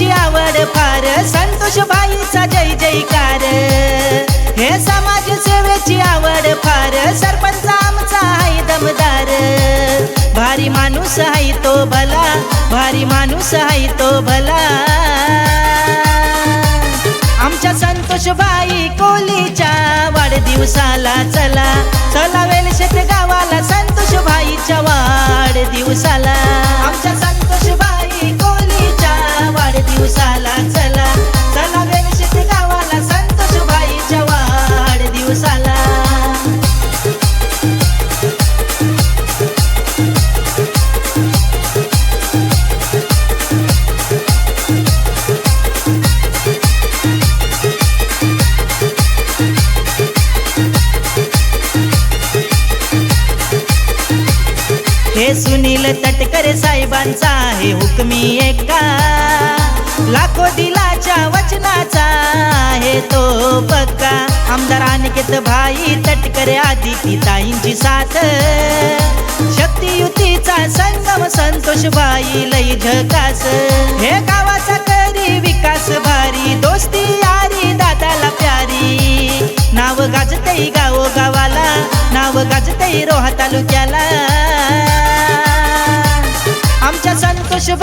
सेवेची आवड फार. संतोष भाईचा जय जयकार. हे समाज सेवेची आवड फार. सरपंच आमचा आहे दमदार. भारी माणूस आहे तो भला. भारी माणूस आहे तो भला. आमच्या संतोष भाई कोलीच्या वाढदिवसाला चला. चला सुनील तटकरे साहेबांचा आहे हुकमी एका लाखो दिलाच्या वचनाचा आहे तो पक्का. आमदार अनिकेत भाई तटकरे आदिती ताईंची साथ. शक्तियुतीचा संगम संतोष बाई लई झकास. हे गावाचा करी विकास भारी दोस्ती यारी दादाला प्यारी. नाव गाजतई गावो गावाला नाव गाजतई रोहा तालुक्याला. आमच्या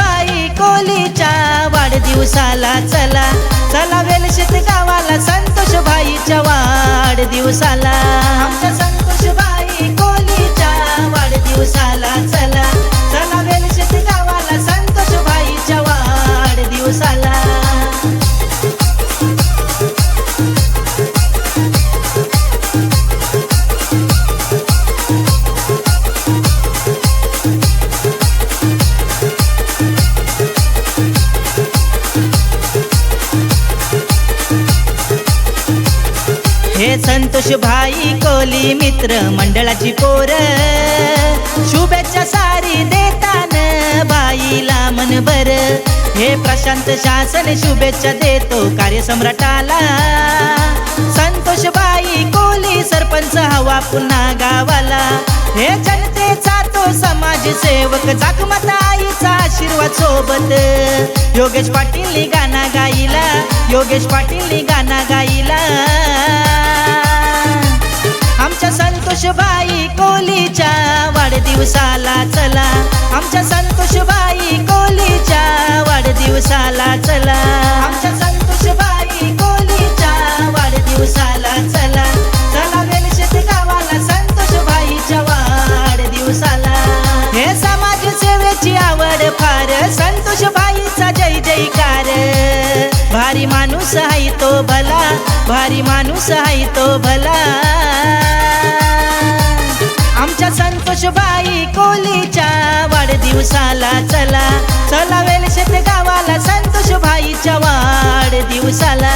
कोलीच्या वाढदिवसाला चला. चला वेल शेत गावाला संतोषबाईच्या वाढदिवसाला. हे संतोष भाई कोली मित्र मंडळाची पोर. शुभेच्छा सारी देतान बाईला मन बर हे प्रशांत शासन शुभेच्छा देतो कार्यसम्राटाला. संतोष बाई कोली सरपंच हवा पुन्हा गावाला. हे जनतेचा तो समाजसेवक जागमत आईचा आशीर्वाद सोबत. योगेश पाटील गाणा गाईला योगेश पाटील गाणा गाईला कोलीच्या वाढदिवसाला चला. आमच्या संतोषबाई कोलीच्या वाढदिवसाला चला. आमच्या संतोषबाई कोलीच्या वाढदिवसाला चला. चला वेलशेत गावाला संतोषबाईच्या वाढदिवसाला. हे समाज सेवेची आवड फार संतोषबाईचा जय जयकार. भारी माणूस आहे तो भला भारी माणूस आहे तो भला. आमच्या कोलीच्या वाढदिवसाला चला. चला वेल शेत गावाला संतोष भाईच्या वाढदिवसाला.